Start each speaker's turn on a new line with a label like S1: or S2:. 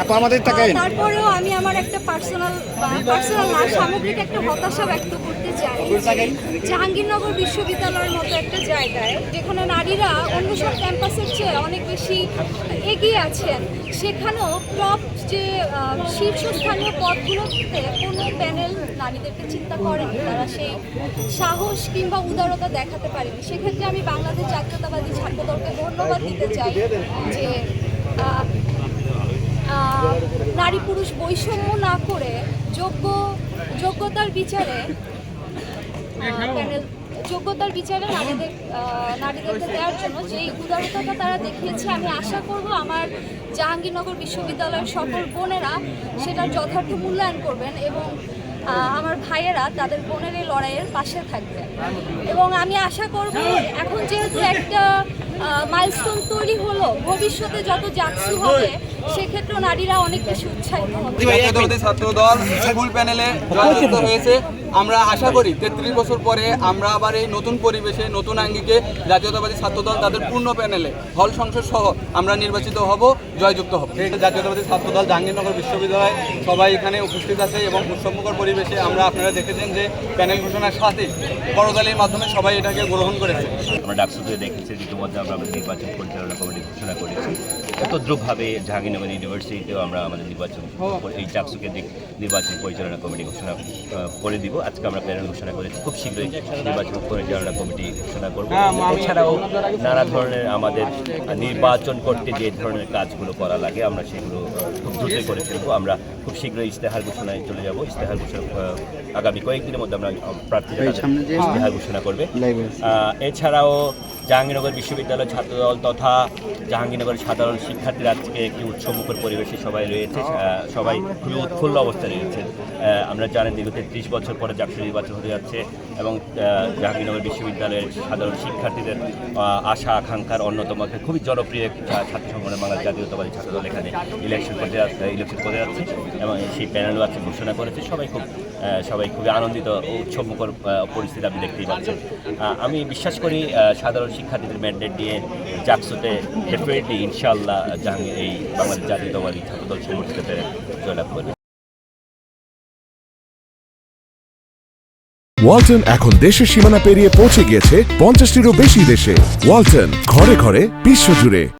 S1: আপা, আমাদের তাকাইন।
S2: তারপরেও আমি আমার একটা পার্সোনাল পার্সোনাল না সামগ্রিক একটা হতাশা ব্যক্ত করতে চাই জাহাঙ্গীরনগর বিশ্ববিদ্যালয়ের মতো একটা জায়গায় যেখানে নারীরা অন্য সব ক্যাম্পাসের চেয়ে অনেক বেশি এগিয়ে আছেন সেখানেও টপ যে শীর্ষস্থানীয় পদগুলোতে কোনো প্যানেল নারীদেরকে চিন্তা করেনি তারা সেই সাহস কিংবা উদারতা দেখাতে পারেনি সেক্ষেত্রে আমি বাংলাদেশ জাতীয়তাবাদী ছাত্রদলকে ধন্যবাদ দিতে চাই যে নারী পুরুষ বৈষম্য না করে যোগ্য, যোগ্যতার বিচারে যোগ্যতার বিচারে নারীদের নারীদেরকে দেওয়ার জন্য যে উদারতাটা তারা দেখিয়েছে, আমি আশা করব আমার জাহাঙ্গীরনগর বিশ্ববিদ্যালয়ের সকল বোনেরা সেটার যথার্থ মূল্যায়ন করবেন এবং আমার ভাইয়েরা তাদের বোনের এই লড়াইয়ের পাশে থাকবেন এবং আমি আশা করব এখন যেহেতু একটা মাইলস্টোন তৈরি হলো, ভবিষ্যতে যত জাকসু হবে সেক্ষেত্রেও নারীরা অনেক বেশি উৎসাহিত হবে।
S3: ছাত্র দল ফুল প্যানেলে জয়যুক্ত হয়েছে। আমরা আশা করি তেত্রিশ বছর পরে আমরা আবার এই নতুন পরিবেশে নতুন আঙ্গিকে জাতীয়তাবাদী ছাত্র দল তাদের পূর্ণ প্যানেলে হল সংসদ সহ আমরা নির্বাচিত হব জয়যুক্ত হব। জাতীয়তাবাদী ছাত্র দল জাহাঙ্গীরনগর বিশ্ববিদ্যালয় সবাই এখানে উপস্থিত আছে এবং উৎসবমুখর পরিবেশে আমরা আপনারা দেখেছেন যে প্যানেল ঘোষণার সাথে করতালির মাধ্যমে সবাই এটাকে গ্রহণ করেছে।
S4: আমরা ডাকসুতে দেখেছি ইতিমধ্যে আমরা আমাদের নির্বাচন পরিচালনা কমিটি ঘোষণা করেছি। তদ্রুপভাবে জাহাঙ্গীরনগর ইউনিভার্সিটিতেও আমরা আমাদের নির্বাচন এই ডাকসুকে দিক নির্বাচন পরিচালনা কমিটি ঘোষণা করে দিব। আজকে আমরা প্যানেল ঘোষণা করেছি। খুব শীঘ্রই নির্বাচন পরিচালনা কমিটি ঘোষণা করব। এছাড়াও নানা ধরনের আমাদের নির্বাচন করতে যে ধরনের কাজগুলো করা লাগে আমরা সেগুলো খুব দ্রুত করে ফেলব। আমরা খুব শীঘ্রই ইশতেহার ঘোষণায় চলে যাব। ইশতেহার ঘোষণা আহ, আগামী কয়েকদিনের মধ্যে আমরা প্রার্থীরা তাদের ইশতেহার ঘোষণা করবে। আহ, এছাড়াও জাহাঙ্গীরনগর বিশ্ববিদ্যালয় ছাত্রদল তথা জাহাঙ্গীরনগর সাধারণ শিক্ষার্থীরা আজকে একটি উৎসবমুখর পরিবেশে সবাই রয়েছে সবাই খুবই উৎফুল্ল অবস্থায় রয়েছে আমরা জানেন দীর্ঘ তেত্রিশ বছর পরে জাতীয় নির্বাচন হতে যাচ্ছে এবং জাহাঙ্গীরনগর বিশ্ববিদ্যালয়ের সাধারণ শিক্ষার্থীদের আশা, আকাঙ্ক্ষার অন্যতম খুবই জনপ্রিয় ছাত্র সংগঠন বাংলাদেশ জাতীয়তাবাদী ছাত্রদল এখানে ইলেকশন করতে যাচ্ছে ইলেকশন করে যাচ্ছে এবং সেই প্যানেলও আজকে ঘোষণা করেছে। সবাই খুব সবাই খুবই আনন্দিত উৎসবমুখর পরিস্থিতি আপনি দেখতেই পাচ্ছেন। আমি বিশ্বাস করি সাধারণ শিক্ষার্থীদের ম্যান্ডেট দিয়ে চাকসুতে ডেফিনেটলি ইনশাআল্লাহ জাহাঙ্গীর এই বাংলাদেশ জাতীয়তাবাদী ছাত্রদল সমর্থিত জয়লাভ করবে।
S5: ওয়ালটন এখন দেশের সীমানা পেরিয়ে পৌঁছে গিয়েছে পঞ্চাশটিরও বেশি দেশে। ওয়ালটন ঘরে ঘরে বিশ্বজুড়ে।